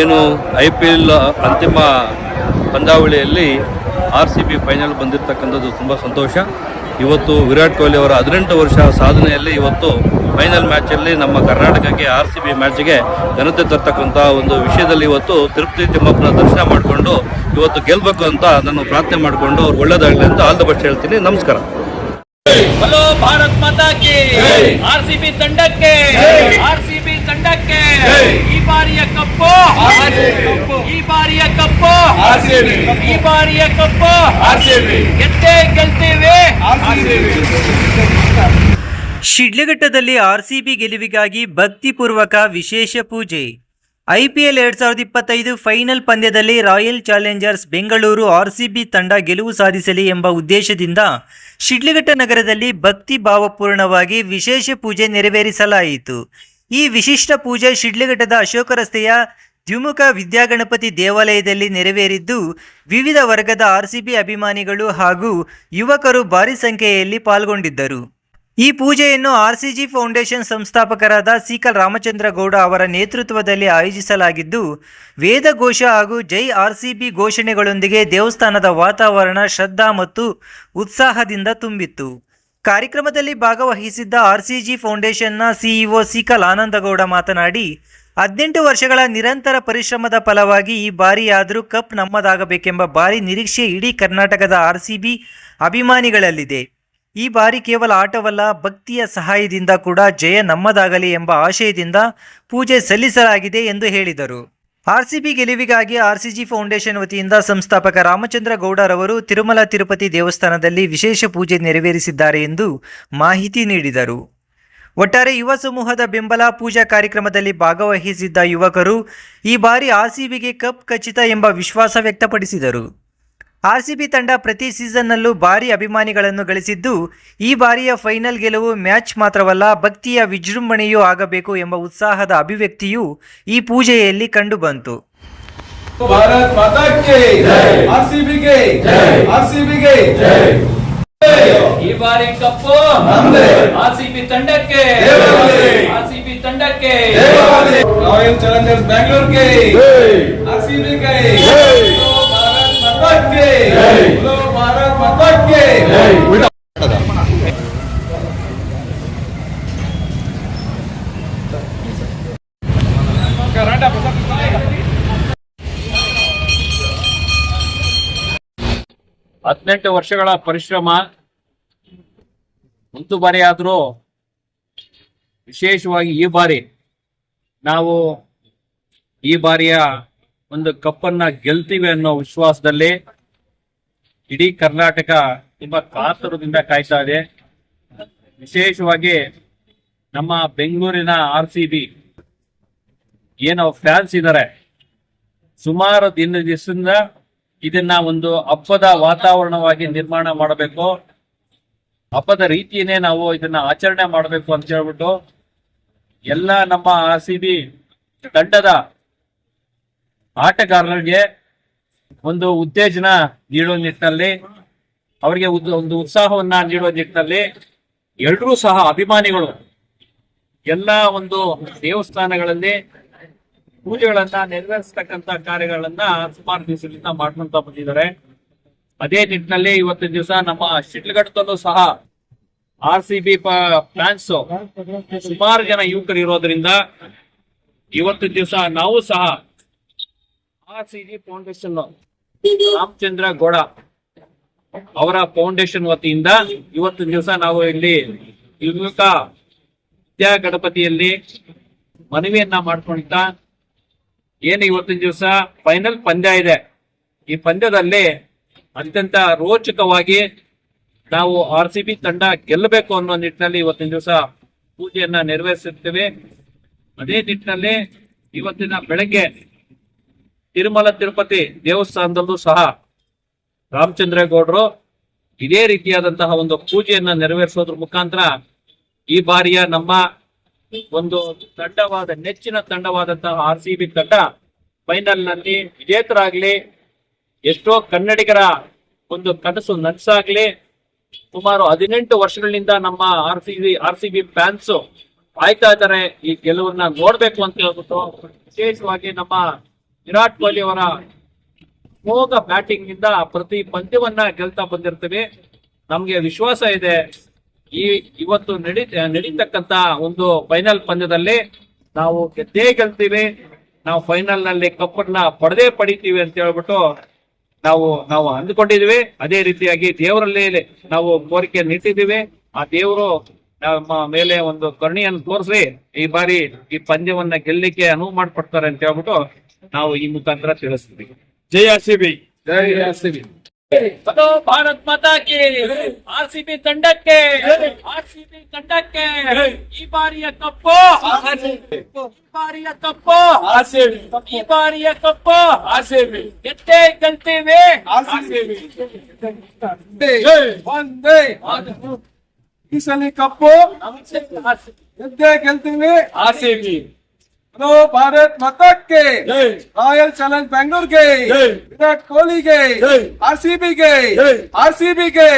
ಏನು I P L ಅಂತಿಮ ಪಂದ್ಯಾವಳಿಯಲ್ಲಿ ಆರ್ ಸಿ ಬಿ ಫೈನಲ್ ಬಂದಿರತಕ್ಕಂಥದ್ದು ತುಂಬ ಸಂತೋಷ. ಇವತ್ತು ವಿರಾಟ್ ಕೊಹ್ಲಿ ಅವರ ಹದಿನೆಂಟು ವರ್ಷ ಸಾಧನೆಯಲ್ಲಿ ಇವತ್ತು ಫೈನಲ್ ಮ್ಯಾಚಲ್ಲಿ ನಮ್ಮ ಕರ್ನಾಟಕಕ್ಕೆ ಆರ್ ಸಿ ಬಿ ಮ್ಯಾಚ್ಗೆ ಘನತೆ ತರ್ತಕ್ಕಂಥ ಒಂದು ವಿಷಯದಲ್ಲಿ ಇವತ್ತು ತಿರುಪತಿ ತಿಮ್ಮಪ್ಪನ ದರ್ಶನ ಮಾಡಿಕೊಂಡು ಇವತ್ತು ಗೆಲ್ಲಬೇಕು ಅಂತ ನಾನು ಪ್ರಾರ್ಥನೆ ಮಾಡಿಕೊಂಡು ಅವ್ರು ಒಳ್ಳೇದಾಗಲಿ ಅಂತ ಆಲ್ ದ ಬೆಸ್ಟ್ ಹೇಳ್ತೀನಿ. ನಮಸ್ಕಾರ. ಹಲೋ ಭಾರತ್ ಮಾತಾ ಕಿ. ಬಿ ತಂಡಕ್ಕೆ. ಆರ್ಸಿಬಿ ತಂಡಕ್ಕೆ. ಈ ಬಾರಿಯ ಕಪ್ಪು. ಈ ಬಾರಿಯ ಕಪ್ಪು. ಈ ಬಾರಿಯ ಕಪ್ಪು. ಎಷ್ಟೇ ಗೆಲ್ತೇವೆ. ಶಿಡ್ಲಘಟ್ಟದಲ್ಲಿ ಆರ್ಸಿಬಿ ಗೆಲುವಿಗಾಗಿ ಭಕ್ತಿಪೂರ್ವಕ ವಿಶೇಷ ಪೂಜೆ. ಐಪಿಎಲ್ ಎರಡ್ ಸಾವಿರದ ಇಪ್ಪತ್ತೈದು ಫೈನಲ್ ಪಂದ್ಯದಲ್ಲಿ ರಾಯಲ್ ಚಾಲೆಂಜರ್ಸ್ ಬೆಂಗಳೂರು ಆರ್ಸಿಬಿ ತಂಡ ಗೆಲುವು ಸಾಧಿಸಲಿ ಎಂಬ ಉದ್ದೇಶದಿಂದ ಶಿಡ್ಲಘಟ್ಟ ನಗರದಲ್ಲಿ ಭಕ್ತಿ ಭಾವಪೂರ್ಣವಾಗಿ ವಿಶೇಷ ಪೂಜೆ ನೆರವೇರಿಸಲಾಯಿತು. ಈ ವಿಶಿಷ್ಟ ಪೂಜೆ ಶಿಡ್ಲಘಟ್ಟದ ಅಶೋಕ ರಸ್ತೆಯ ದ್ವಿಮುಖ ವಿದ್ಯಾಗಣಪತಿ ದೇವಾಲಯದಲ್ಲಿ ನೆರವೇರಿದ್ದು, ವಿವಿಧ ವರ್ಗದ ಆರ್ಸಿಬಿ ಅಭಿಮಾನಿಗಳು ಹಾಗೂ ಯುವಕರು ಭಾರಿ ಸಂಖ್ಯೆಯಲ್ಲಿ ಪಾಲ್ಗೊಂಡಿದ್ದರು. ಈ ಪೂಜೆಯನ್ನು ಆರ್ಸಿಜಿ ಫೌಂಡೇಶನ್ ಸಂಸ್ಥಾಪಕರಾದ ಸಿಕಲ್ ರಾಮಚಂದ್ರ ಗೌಡ ಅವರ ನೇತೃತ್ವದಲ್ಲಿ ಆಯೋಜಿಸಲಾಗಿದ್ದು ವೇದಘೋಷ ಹಾಗೂ ಜೈ ಆರ್ಸಿಬಿ ಘೋಷಣೆಗಳೊಂದಿಗೆ ದೇವಸ್ಥಾನದ ವಾತಾವರಣ ಶ್ರದ್ಧಾ ಮತ್ತು ಉತ್ಸಾಹದಿಂದ ತುಂಬಿತ್ತು. ಕಾರ್ಯಕ್ರಮದಲ್ಲಿ ಭಾಗವಹಿಸಿದ್ದ ಆರ್ಸಿಜಿ ಫೌಂಡೇಶನ್ನ ಸಿಇಒ ಸಿಕಲ್ ಆನಂದಗೌಡ ಮಾತನಾಡಿ, ಹದಿನೆಂಟು ವರ್ಷಗಳ ನಿರಂತರ ಪರಿಶ್ರಮದ ಫಲವಾಗಿ ಈ ಬಾರಿಯಾದರೂ ಕಪ್ ನಮ್ಮದಾಗಬೇಕೆಂಬ ಭಾರಿ ನಿರೀಕ್ಷೆ ಇಡೀ ಕರ್ನಾಟಕದ ಆರ್ಸಿಬಿ ಅಭಿಮಾನಿಗಳಲ್ಲಿದೆ. ಈ ಬಾರಿ ಕೇವಲ ಆಟವಲ್ಲ, ಭಕ್ತಿಯ ಸಹಾಯದಿಂದ ಕೂಡ ಜಯ ನಮ್ಮದಾಗಲಿ ಎಂಬ ಆಶಯದಿಂದ ಪೂಜೆ ಸಲ್ಲಿಸಲಾಗಿದೆ ಎಂದು ಹೇಳಿದರು. ಆರ್ಸಿಬಿ ಗೆಲುವಿಗಾಗಿ ಆರ್ಸಿಜಿ ಫೌಂಡೇಶನ್ ವತಿಯಿಂದ ಸಂಸ್ಥಾಪಕ ರಾಮಚಂದ್ರ ಗೌಡರವರು ತಿರುಮಲ ತಿರುಪತಿ ದೇವಸ್ಥಾನದಲ್ಲಿ ವಿಶೇಷ ಪೂಜೆ ನೆರವೇರಿಸಿದ್ದಾರೆ ಎಂದು ಮಾಹಿತಿ ನೀಡಿದರು. ಒಟ್ಟಾರೆ ಯುವ ಸಮೂಹದ ಬೆಂಬಲ ಪೂಜಾ ಕಾರ್ಯಕ್ರಮದಲ್ಲಿ ಭಾಗವಹಿಸಿದ್ದ ಯುವಕರು ಈ ಬಾರಿ ಆರ್ಸಿಬಿಗೆ ಕಪ್ ಖಚಿತ ಎಂಬ ವಿಶ್ವಾಸ ವ್ಯಕ್ತಪಡಿಸಿದರು. ಆರ್ಸಿಬಿ ತಂಡ ಪ್ರತಿ ಸೀಸನ್ನಲ್ಲೂ ಭಾರಿ ಅಭಿಮಾನಿಗಳನ್ನು ಗಳಿಸಿದ್ದು ಈ ಬಾರಿಯ ಫೈನಲ್ ಗೆಲುವು ಮ್ಯಾಚ್ ಮಾತ್ರವಲ್ಲ ಭಕ್ತಿಯ ವಿಜೃಂಭಣೆಯೂ ಆಗಬೇಕು ಎಂಬ ಉತ್ಸಾಹದ ಅಭಿವ್ಯಕ್ತಿಯು ಈ ಪೂಜೆಯಲ್ಲಿ ಕಂಡುಬಂತು. ಈ ಬಾರಿ ಕಪ್ಪು ತಂಡಕ್ಕೆ ತಂಡಕ್ಕೆ ರಾಯಲ್ ಚಾಲೆಂಜರ್ಸ್ ಬ್ಯಾಂಗ್ಳೂರ್ಗೆ ಹದಿನೆಂಟು ವರ್ಷಗಳ ಪರಿಶ್ರಮ, ಒಂದು ಬಾರಿ ಆದರೂ ವಿಶೇಷವಾಗಿ ಈ ಬಾರಿ ನಾವು ಈ ಬಾರಿಯ ಒಂದು ಕಪ್ಪನ್ನ ಗೆಲ್ತೀವಿ ಅನ್ನೋ ವಿಶ್ವಾಸದಲ್ಲಿ ಇಡೀ ಕರ್ನಾಟಕ ತುಂಬಾ ಕಾತುರದಿಂದ ಕಾಯ್ತಾ ಇದೆ. ವಿಶೇಷವಾಗಿ ನಮ್ಮ ಬೆಂಗಳೂರಿನ ಆರ್ ಸಿ ಬಿ ಏನೋ ಫ್ಯಾನ್ಸ್ ಇದ್ದಾರೆ. ಸುಮಾರು ದಿನ ದಿವಸದಿಂದ ಇದನ್ನ ಒಂದು ಹಬ್ಬದ ವಾತಾವರಣವಾಗಿ ನಿರ್ಮಾಣ ಮಾಡಬೇಕು. ಹಬ್ಬದ ರೀತಿಯೇ ನಾವು ಇದನ್ನ ಆಚರಣೆ ಮಾಡಬೇಕು ಅಂತ ಹೇಳ್ಬಿಟ್ಟು ಎಲ್ಲ ನಮ್ಮ ಆರ್ ಸಿ ಬಿ ತಂಡದ ಆಟಗಾರರಿಗೆ ಒಂದು ಉತ್ತೇಜನ ನೀಡುವ ನಿಟ್ಟಿನಲ್ಲಿ, ಅವರಿಗೆ ಒಂದು ಉತ್ಸಾಹವನ್ನ ನೀಡುವ ನಿಟ್ಟಿನಲ್ಲಿ ಎಲ್ಲರೂ ಸಹ ಅಭಿಮಾನಿಗಳು ಎಲ್ಲ ಒಂದು ದೇವಸ್ಥಾನಗಳಲ್ಲಿ ಪೂಜೆಗಳನ್ನ ನೆರವೇರಿಸತಕ್ಕಂತ ಕಾರ್ಯಗಳನ್ನ ಸುಮಾರು ದಿವಸದಿಂದ ಮಾಡ್ಕೊಂತ ಬಂದಿದ್ದಾರೆ. ಅದೇ ನಿಟ್ಟಿನಲ್ಲಿ ಇವತ್ತಿನ ದಿವಸ ನಮ್ಮ ಶಿಟ್ಲಘಟ್ಟದಲ್ಲೂ ಸಹ ಆರ್ ಸಿ ಬಿ ಫ್ಯಾನ್ಸ್ ಸುಮಾರು ಜನ ಯುವಕರು ಇರೋದ್ರಿಂದ ಇವತ್ತಿನ ದಿವಸ ನಾವು ಸಹ R C G foundation Ramachandra Gowda ಅವರ ಫೌಂಡೇಶನ್ ವತಿಯಿಂದ ಇವತ್ತಿನ ದಿವಸ ನಾವು ಇಲ್ಲಿ ಯುವಕ ವಿದ್ಯಾ ಗಣಪತಿಯಲ್ಲಿ ಮನವಿಯನ್ನ ಮಾಡ್ಕೊಂಡಿದ್ದ. ಏನು ಇವತ್ತಿನ ದಿವಸ? ಫೈನಲ್ ಪಂದ್ಯ ಇದೆ. ಈ ಪಂದ್ಯದಲ್ಲಿ ಅತ್ಯಂತ ರೋಚಕವಾಗಿ ನಾವು ಆರ್ ಸಿ ಬಿ ತಂಡ ಗೆಲ್ಲಬೇಕು ಅನ್ನೋ ನಿಟ್ಟಿನಲ್ಲಿ ಇವತ್ತಿನ ದಿವಸ ಪೂಜೆಯನ್ನ ನೆರವೇರಿಸುತ್ತೇವೆ ಅದೇ ನಿಟ್ಟಿನಲ್ಲಿ ಇವತ್ತಿನ ಬೆಳಗ್ಗೆ ತಿರುಮಲ, ತಿರುಪತಿ ದೇವಸ್ಥಾನದಲ್ಲೂ ಸಹ ರಾಮಚಂದ್ರೇಗೌಡರು ಇದೇ ರೀತಿಯಾದಂತಹ ಒಂದು ಪೂಜೆಯನ್ನ ನೆರವೇರಿಸೋದ್ರ ಮುಖಾಂತರ ಈ ಬಾರಿಯ ನಮ್ಮ ಒಂದು ತಂಡವಾದ, ನೆಚ್ಚಿನ ತಂಡವಾದಂತಹ ಆರ್ ಸಿ ಬಿ ತಂಡ ಫೈನಲ್ನಲ್ಲಿ ವಿಜೇತರಾಗ್ಲಿ, ಎಷ್ಟೋ ಕನ್ನಡಿಗರ ಒಂದು ಕನಸು ನನ್ಸಾಗ್ಲಿ, ಸುಮಾರು ಹದಿನೆಂಟು ವರ್ಷಗಳಿಂದ ನಮ್ಮ R C B, R C B fans ಆಯ್ತಾ ಇದ್ದಾರೆ ಈ ಗೆಲುವನ್ನ ನೋಡ್ಬೇಕು ಅಂತ ಹೇಳ್ಬಿಟ್ಟು ವಿಶೇಷವಾಗಿ ನಮ್ಮ ವಿರಾಟ್ ಕೊಹ್ಲಿ ಅವರ ಮೋಗ ಬ್ಯಾಟಿಂಗ್ನಿಂದ ಪ್ರತಿ ಪಂದ್ಯವನ್ನ ಗೆಲ್ತಾ ಬಂದಿರ್ತೀವಿ. ನಮ್ಗೆ ವಿಶ್ವಾಸ ಇದೆ. ಈ ಇವತ್ತು ನಡಿ, ನಡೀತಕ್ಕಂತ ಒಂದು ಫೈನಲ್ ಪಂದ್ಯದಲ್ಲಿ ನಾವು ಗೆದ್ದೇ ಗೆಲ್ತೀವಿ. ನಾವು ಫೈನಲ್ನಲ್ಲಿ ಕಪ್ಪನ್ನ ಪಡೆದೇ ಪಡಿತೀವಿ ಅಂತ ಹೇಳ್ಬಿಟ್ಟು ನಾವು ನಾವು ಅಂದುಕೊಂಡಿದೀವಿ. ಅದೇ ರೀತಿಯಾಗಿ ದೇವರಲ್ಲಿ ನಾವು ಕೋರಿಕೆ ನಿಟ್ಟಿದ್ದೀವಿ. ಆ ದೇವರು ನಮ್ಮ ಮೇಲೆ ಒಂದು ಕರುಣೆಯನ್ನು ತೋರಿಸಿ ಈ ಬಾರಿ ಈ ಪಂದ್ಯವನ್ನ ಗೆಲ್ಲಿಕ್ಕೆ ಅನುವು ಮಾಡ್ಕೊಡ್ತಾರೆ ಅಂತ ಹೇಳ್ಬಿಟ್ಟು ನಾವು ಈ ಮುಖಾಂತರ ತಿಳಿಸ್ತೀವಿ ಜೈ ಆರ್ ಸಿ ಬಿ ಜೈ R C B hello Bharat Mata ಕಿ ಆರ್ ಸಿ ಬಿ ತಂಡಕ್ಕೆ ಆರ್ ಸಿ ಬಿ ತಂಡಕ್ಕೆ ಈ ಬಾರಿಯ ಕಪ್ಪು ಈ ಬಾರಿಯ ಕಪ್ಪು ಈ ಬಾರಿಯ ಕಪ್ಪು ಗೆದ್ದೇ ಗೆಲ್ತೀವಿ ಒಂದೇ ಈ ಸಲ ಕಪ್ಪು ಗೆದ್ದೇ ಗೆಲ್ತೀವಿ R C B hello Bharat ಮತಕ್ಕೆ. ರಾಯಲ್ ಚಾಲೆಂಜ್ ಬೆಂಗಳೂರಿಗೆ. ವಿರಾಟ್ ಕೊಹ್ಲಿಗೆ. ಆರ್ ಸಿ ಬಿಗೆ. ಆರ್ ಸಿ ಬಿಗೆ.